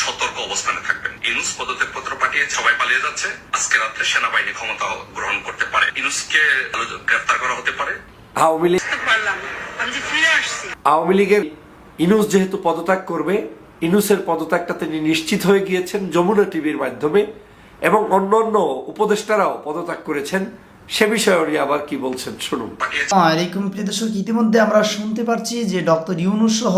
সতর্ক অবস্থানে থাকবেন। ইনুস পদত্যাগপত্র পাঠিয়ে সবাই পালিয়ে যাচ্ছে। আজকে রাত্রে সেনাবাহিনী ক্ষমতা গ্রহণ করতে পারে। ইনুসকে গ্রেফতার করা হতে পারে। আওয়ামী লীগ আওয়ামী লীগের ইনুস যেহেতু পদত্যাগ করবে ইনুসের পদত্যাগটা তিনি নিশ্চিত হয়ে গিয়েছেন যমুনা টিভির মাধ্যমে এবং অন্যান্য উপদেষ্টারাও পদত্যাগ করেছেন। সে বিষয়ে উনি আবার কি বলছেন শুনুন। আলাইকুম প্রিয় দর্শক ইতিমধ্যে আমরা শুনতে পারছি যে ডক্টর ইউনুস সহ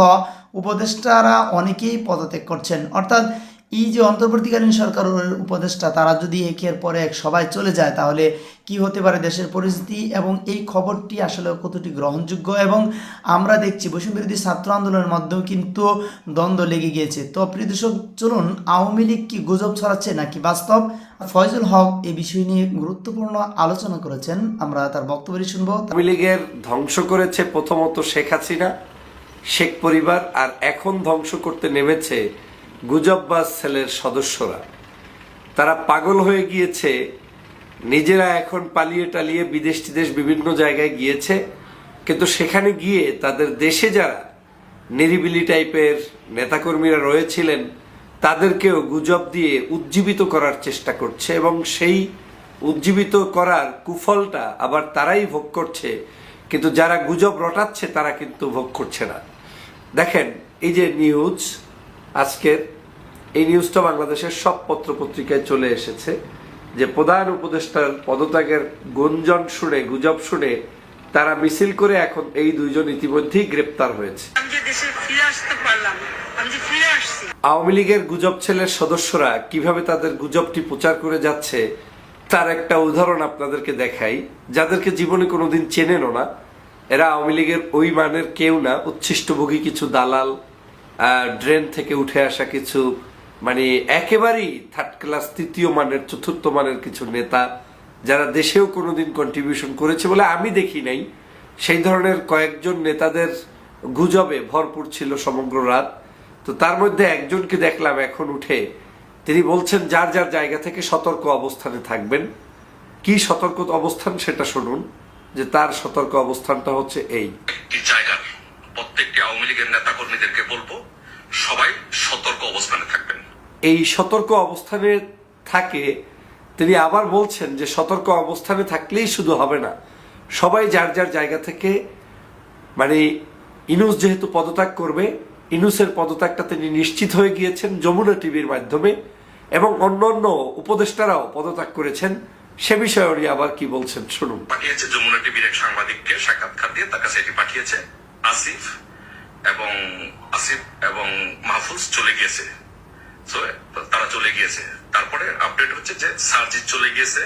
উপদেষ্টারা অনেকেই পদত্যাগ করছেন। অর্থাৎ এই যে অন্তর্বর্তীকালীন সরকারের উপদেষ্টা, তারা যদি একের পরে এক সবাই চলে যায়, তাহলে কি হতে পারে দেশের পরিস্থিতি এবং এই খবরটি আসলে কতটি গ্রহণযোগ্য? এবং আমরা দেখছি বৈষম্য বিরোধী ছাত্র আন্দোলনের মধ্যেও কিন্তু দ্বন্দ্ব লেগে গিয়েছে। তো প্রিয় দর্শক, চলুন, আওয়ামী লীগ কি গুজব ছড়াচ্ছে নাকি বাস্তব? ফয়জুল হক এই বিষয় নিয়ে গুরুত্বপূর্ণ আলোচনা করেছেন। আমরা তার বক্তব্য শুনব। আওয়ামী লীগের ধ্বংস করেছে প্রথমত শেখ হাসিনা শেখ পরিবার আর এখন ধ্বংস করতে নেমেছে গুজববাজ সেলের সদস্যরা। তারা পাগল হয়ে গিয়েছে, নিজেরা এখন পালিয়ে টালিয়ে বিদেশ টিদেশ বিভিন্ন জায়গায় গিয়েছে, কিন্তু সেখানে গিয়ে তাদের দেশে যারা নিরিবিলি টাইপের নেতাকর্মীরা রয়েছিলেন, তাদেরকেও গুজব দিয়ে উজ্জীবিত করার চেষ্টা করছে এবং সেই উজ্জীবিত করার কুফলটা আবার তারাই ভোগ করছে, কিন্তু যারা গুজব রটাচ্ছে তারা কিন্তু ভোগ করছে না। দেখেন এই যে নিউজ আজকের এই নিউজটা বাংলাদেশের সব পত্র পত্রিকায় চলে এসেছে যে প্রধান উপদেষ্টার পদত্যাগের গুঞ্জন শুনে গুজব শুনে তারা মিছিল করে এখন এই দুইজন ইতিমধ্যেই গ্রেপ্তার হয়েছে। আওয়ামী লীগের গুজব ছেলের সদস্যরা কীভাবে তাদের গুজবটি প্রচার করে যাচ্ছে তার একটা উদাহরণ আপনাদেরকে দেখাই। যাদেরকে জীবনে কোনোদিন চেনেনও না এরা আওয়ামী লীগের ওই মানের কেউ না। উচ্ছিষ্টভোগী কিছু দালাল ড্রেন থেকে উঠে আসা কিছু মানে একেবারেই থার্ড ক্লাস তৃতীয় মানের, চতুর্থ মানের কিছু নেতা, যারা দেশেও কোনোদিন কন্ট্রিবিউশন করেছে বলে আমি দেখি নাই। সেই ধরনের কয়েকজন নেতাদের গুজবে ভরপুর ছিল সমগ্র রাত। তো তার মধ্যে একজনকে দেখলাম এখন উঠে। তিনি বলছেন, যার যার জায়গা থেকে সতর্ক অবস্থানে থাকবেন। কি সতর্ক অবস্থান সেটা শুনুন। যে তার সতর্ক অবস্থানটা হচ্ছে এই। জায়গার প্রত্যেকটি আওয়ামী লীগের নেতাকর্মীদেরকে বলব সবাই সতর্ক অবস্থানে থাকবেন। এই সতর্ক অবস্থানে থাকে তিনি আবার বলছেন যে সতর্ক অবস্থানে থাকলেই শুধু হবে না সবাই যার যার জায়গা থেকে মানে ইনুস যেহেতু পদত্যাগ করবে ইনুসের পদত্যাগটা তিনি নিশ্চিত হয়ে গিয়েছেন যমুনা টিভির মাধ্যমে এবং অন্যান্য উপদেষ্টারাও পদত্যাগ করেছেন। সে বিষয়ে উনি আবার কি বলছেন শুনুন। পাঠিয়েছে যমুনা টিভির এক সাংবাদিককে সাক্ষাৎকার দিয়ে তার কাছে এটি পাঠিয়েছে। আসিফ এবং আসিফ এবং মাহফুজ চলে গিয়েছে। তারা চলে গিয়েছে। তারপরে আপডেট হচ্ছে যে সার্জিৎ চলে গিয়েছে।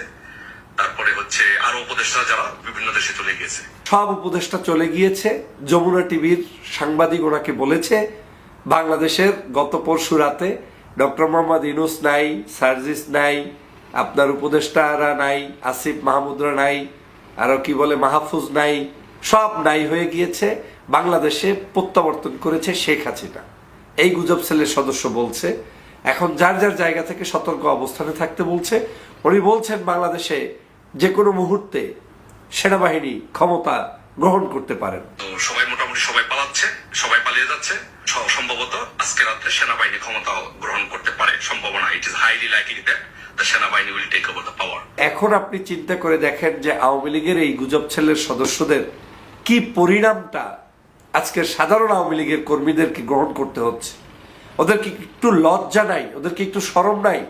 তারপরে হচ্ছে আরও উপদেষ্টা যারা বিভিন্ন দেশে চলে গিয়েছে। সব উপদেষ্টা চলে গিয়েছে। যমুনা টিভির সাংবাদিক ওনাকে বলেছে বাংলাদেশের গত পরশু রাতে ডক্টর মোহাম্মদ ইনুস নাই সার্জিস নাই আপনার উপদেষ্টারা নাই, আসিফ মাহমুদরা নাই, আরও কি বলে মাহফুজ নাই, সব নাই হয়ে গিয়েছে। বাংলাদেশে প্রত্যাবর্তন করেছে শেখ হাসিনা। এই গুজব সেলের সদস্য বলছে, এখন যার যার জায়গা থেকে সতর্ক অবস্থানে থাকতে বলছে, উনি বলছেন বাংলাদেশে যে কোনো মুহূর্তে সেনাবাহিনী ক্ষমতা গ্রহণ করতে পারেন সবাই মোটামুটি সবাই পালাচ্ছে, সবাই পালিয়ে যাচ্ছে। সম্ভবত আজকে রাত্রে সেনাবাহিনী ক্ষমতা গ্রহণ করতে পারে, সম্ভাবনা it is highly likely that the এখন আপনি চিন্তা করে দেখেন যে আওয়ামী লীগের এই গুজব ছেলের সদস্যদের কি পরিণামটা আজকের সাধারণ আওয়ামী লীগের কর্মীদেরকে গ্রহণ করতে হচ্ছে? ওদেরকে একটু লজ্জা নাই? ওদেরকে একটু সরম নাই?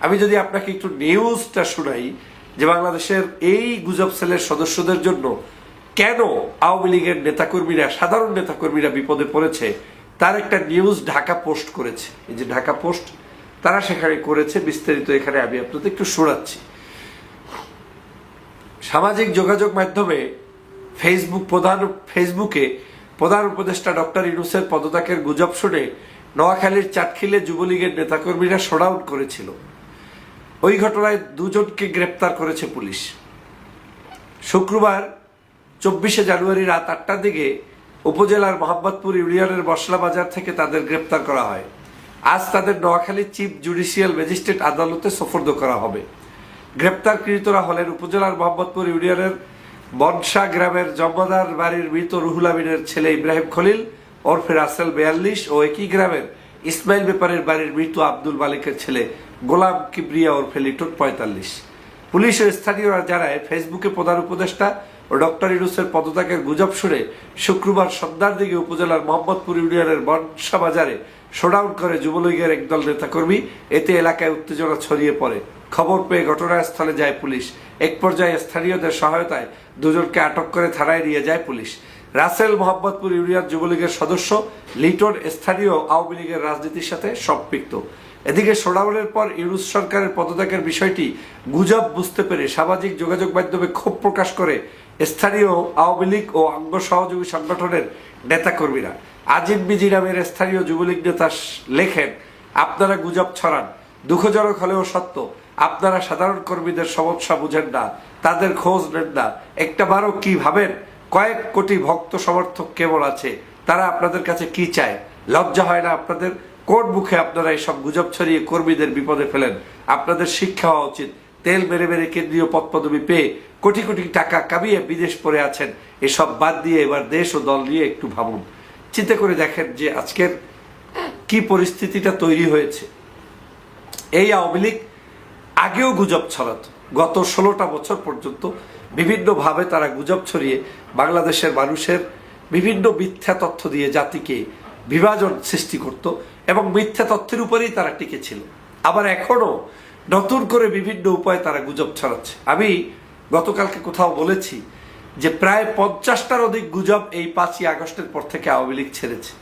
আমি যদি আপনাকে একটু নিউজটা শুনাই যে বাংলাদেশের এই গুজব সেলের সদস্যদের জন্য কেন আওয়ামী লীগের নেতাকর্মীরা, সাধারণ নেতাকর্মীরা বিপদে পড়েছে, তার একটা নিউজ ঢাকা পোস্ট করেছে। এই যে ঢাকা পোস্ট তারা সেখানে করেছে, বিস্তারিত এখানে আমি আপনাদের একটু শোনাচ্ছি। সামাজিক যোগাযোগ মাধ্যমে ফেসবুক প্রধান ফেসবুকে প্রধান উপদেষ্টা ডক্টর ইউনুসের পদত্যাগের গুজব শুনে নোয়াখালীর চাটখিলে যুবলীগের নেতাকর্মীরা শোডাউন করেছিল। ওই ঘটনায় দুজনকে গ্রেপ্তার করেছে পুলিশ। শুক্রবার চব্বিশে জানুয়ারি রাত আটটার দিকে উপজেলার মোহাম্মদপুর ইউনিয়নের মশলা বাজার থেকে তাদের গ্রেপ্তার করা হয়। আজ তাদের নোয়াখালী চিফ জুডিশিয়াল ম্যাজিস্ট্রেট আদালতে সোপর্দ করা হবে। গ্রেপ্তারকৃতরা হলেন উপজেলার মোহাম্মদপুর ইউনিয়নের বনসা গ্রামের জম্মাদার বাড়ির মৃত রুহুল আমিনের ছেলে ইব্রাহিম খলিল, ওরফে রাসেল বেয়াল্লিশ ও একই গ্রামের ইসমাইল ব্যাপারের বাড়ির মৃত আব্দুল মালিকের ছেলে গোলাম কিবরিয়া ওরফে লিটন পঁয়তাল্লিশ। পুলিশ ও স্থানীয়রা জানায়, ফেসবুকে প্রধান উপদেষ্টা ও ডক্টর ইউনুসের পদত্যাগের গুজব শুনে শুক্রবার সন্ধ্যার দিকে উপজেলার মোহাম্মদপুর ইউনিয়নের মনসা বাজারে শোডাউন করে যুবলীগের একদল নেতাকর্মী। এতে এলাকায় উত্তেজনা ছড়িয়ে পড়ে। খবর পেয়ে ঘটনাস্থলে যায় পুলিশ। এক পর্যায়ে স্থানীয়দের সহায়তায় দুজনকে আটক করে থানায় নিয়ে যায় পুলিশ। রাসেল মোহাম্মদপুর ইউনিয়ন যুবলীগের সদস্য, লিটন স্থানীয় আওয়ামী লীগের রাজনীতির সাথে সম্পৃক্ত। এদিকে শোডাউনের পর ইউনুস সরকারের পদত্যাগের বিষয়টি গুজব বুঝতে পেরে সামাজিক যোগাযোগ মাধ্যমে ক্ষোভ প্রকাশ করে স্থানীয় আওয়ামী লীগ ও অঙ্গ সহযোগী সংগঠনের নেতাকর্মীরা আজিম বিজি নামের স্থানীয় যুবলীগ নেতা লেখেন, আপনারা গুজব ছড়ান, দুঃখজনক হলেও সত্য। আপনারা সাধারণ কর্মীদের সমস্যা বুঝেন না, তাদের খোঁজ নেন না। একটা বারও কি ভাবেন? কয়েক কোটি ভক্ত সমর্থক কেবল আছে, তারা আপনাদের কাছে কি চায়? লজ্জা হয় না আপনাদের? কোন মুখে আপনারা এইসব গুজব ছড়িয়ে কর্মীদের বিপদে ফেলেন? আপনাদের শিক্ষা হওয়া উচিত। তেল মেরে মেরে কেন্দ্রীয় পদ পদবি পেয়ে কোটি কোটি টাকা কামিয়ে বিদেশ পড়ে আছেন। এসব বাদ দিয়ে এবার দেশ ও দল নিয়ে একটু ভাবুন। চিন্তা করে দেখেন যে আজকের কি পরিস্থিতিটা তৈরি হয়েছে। এই আওয়ামী লীগ আগেও গুজব ছড়াত। গত ষোলোটা বছর পর্যন্ত বিভিন্নভাবে তারা গুজব ছড়িয়ে বাংলাদেশের মানুষের বিভিন্ন মিথ্যা তথ্য দিয়ে জাতিকে বিভাজন সৃষ্টি করত এবং মিথ্যা তথ্যের উপরেই তারা টিকে ছিল। আবার এখনও নতুন করে বিভিন্ন উপায়ে তারা গুজব ছড়াচ্ছে। আমি গতকালকে কোথাও বলেছি যে প্রায় পঞ্চাশটার অধিক গুজব এই পাঁচই আগস্টের পর থেকে আওয়ামী লীগ ছেড়েছে।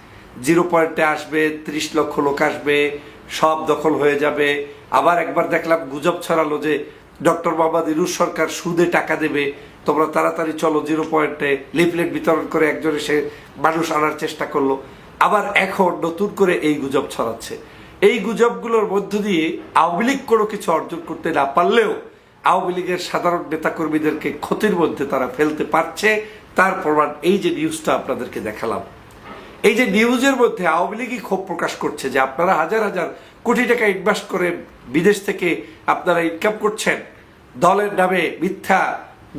জিরো পয়েন্টে আসবে, ত্রিশ লক্ষ লোক আসবে, সব দখল হয়ে যাবে। আবার একবার দেখলাম গুজব ছড়ালো যে ডক্টর মোহাম্মদ ইরুজ সরকার সুদে টাকা দেবে। তোমরা তাড়াতাড়ি চলো জিরো পয়েন্টে লিফলেট বিতরণ করে একজন এসে মানুষ আনার চেষ্টা করল। আবার এখন নতুন করে এই গুজব ছড়াচ্ছে। এই গুজবগুলোর মধ্য দিয়ে আওয়ামী লীগ কোনো কিছু অর্জন করতে না পারলেও আওয়ামী লীগের সাধারণ নেতাকর্মীদেরকে ক্ষতির মধ্যে তারা ফেলতে পারছে। তার প্রমাণ এই যে নিউজটা আপনাদেরকে দেখালাম। এই যে নিউজের মধ্যে আওয়ামী লীগই ক্ষোভ প্রকাশ করছে যে আপনারা হাজার হাজার কোটি টাকা ইনভেস্ট করে বিদেশ থেকে আপনারা ইনকাম করছেন, দলের নামে মিথ্যা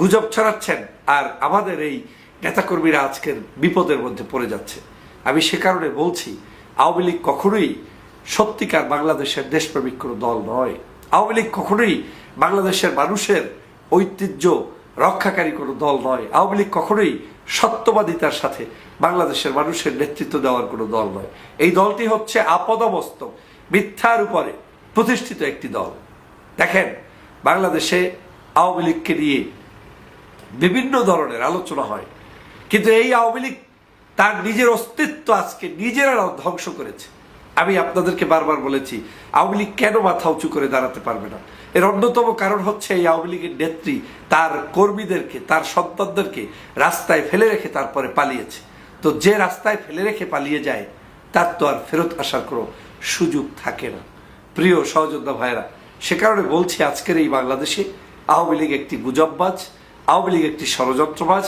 গুজব ছড়াচ্ছেন আর আমাদের এই নেতাকর্মীরা আজকের বিপদের মধ্যে পড়ে যাচ্ছে। আমি সে কারণে বলছি, আওয়ামী লীগ কখনোই সত্যিকার বাংলাদেশের দেশপ্রেমিক কোনো দল নয়। আওয়ামী লীগ কখনোই বাংলাদেশের মানুষের ঐতিহ্য রক্ষাকারী কোনো দল নয়। আওয়ামী লীগ কখনোই সত্যবাদিতার সাথে বাংলাদেশের মানুষের নেতৃত্ব দেওয়ার কোনো দল নয়। এই দলটি হচ্ছে আপদমস্তক, মিথ্যার উপরে প্রতিষ্ঠিত একটি দল। দেখেন, বাংলাদেশে আওয়ামী লীগকে নিয়ে বিভিন্ন ধরনের আলোচনা হয়। কিন্তু এই আওয়ামী লীগ তার নিজের অস্তিত্ব আজকে নিজেরা ধ্বংস করেছে। আমি আপনাদেরকে বারবার বলেছি, আওয়ামী লীগ কেন মাথা উঁচু করে দাঁড়াতে পারবে না? এর অন্যতম কারণ হচ্ছে এই আওয়ামী লীগের নেত্রী তার কর্মীদেরকে, তার সন্তানদেরকে রাস্তায় ফেলে রেখে তারপরে পালিয়েছে। তো যে রাস্তায় ফেলে রেখে পালিয়ে যায়, তার তো আর ফেরত আসার কোনো সুযোগ থাকে না। প্রিয় সহযোদ্ধা ভাইরা সে কারণে বলছি আজকের এই বাংলাদেশে আওয়ামী লীগ একটি গুজববাজ, আওয়ামী লীগ একটি ষড়যন্ত্রবাজ,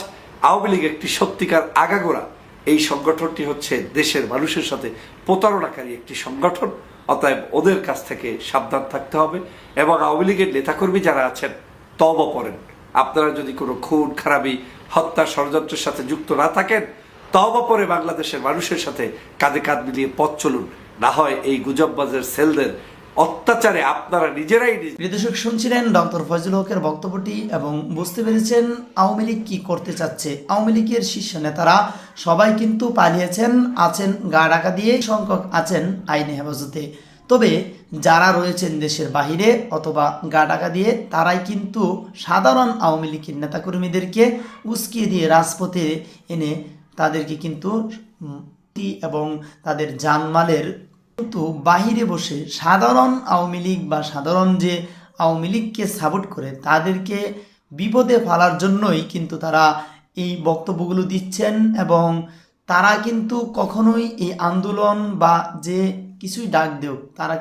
আওয়ামী লীগ একটি সত্যিকার আগাগোড়া এই সংগঠনটি হচ্ছে দেশের মানুষের সাথে প্রতারণাকারী একটি সংগঠন। অতএব ওদের কাছ থেকে সাবধান থাকতে হবে এবং আওয়ামী লীগের নেতাকর্মী যারা আছেন তব পড়েন। আপনারা যদি কোনো খুন, খারাপি, হত্যা ষড়যন্ত্রের সাথে যুক্ত না থাকেন তবা পরে বাংলাদেশের মানুষের সাথে কাঁধে কাঁধ মিলিয়ে পথ চলুন। না হয় এই গুজববাজের সেলদের অত্যাচারে আপনারা নিজেরাই নির্দেশক শুনছিলেন ডক্টর ফজল হকের বক্তব্যটি এবং বুঝতে পেরেছেন আওয়ামী লীগ কী করতে চাচ্ছে। আওয়ামী লীগের শীর্ষ নেতারা সবাই কিন্তু পালিয়েছেন, আছেন গা ডাকা দিয়ে, সংখ্যক আছেন আইনে হেফাজতে। তবে যারা রয়েছেন দেশের বাহিরে অথবা গা ডাকা দিয়ে, তারাই কিন্তু সাধারণ আওয়ামী লীগের নেতাকর্মীদেরকে উস্কিয়ে দিয়ে রাজপথে এনে তাদেরকে কিন্তু এবং তাদের জানমালের কিন্তু বাহিরে বসে সাধারণ আওয়ামী লীগ বা সাধারণ যে আওয়ামী লীগকে সাপোর্ট করে তাদেরকে বিপদে ফেলার জন্যই কিন্তু তারা এই বক্তব্যগুলো দিচ্ছেন এবং তারা কিন্তু কখনোই এই আন্দোলন বা যে কিছুই ডাক দেও তারা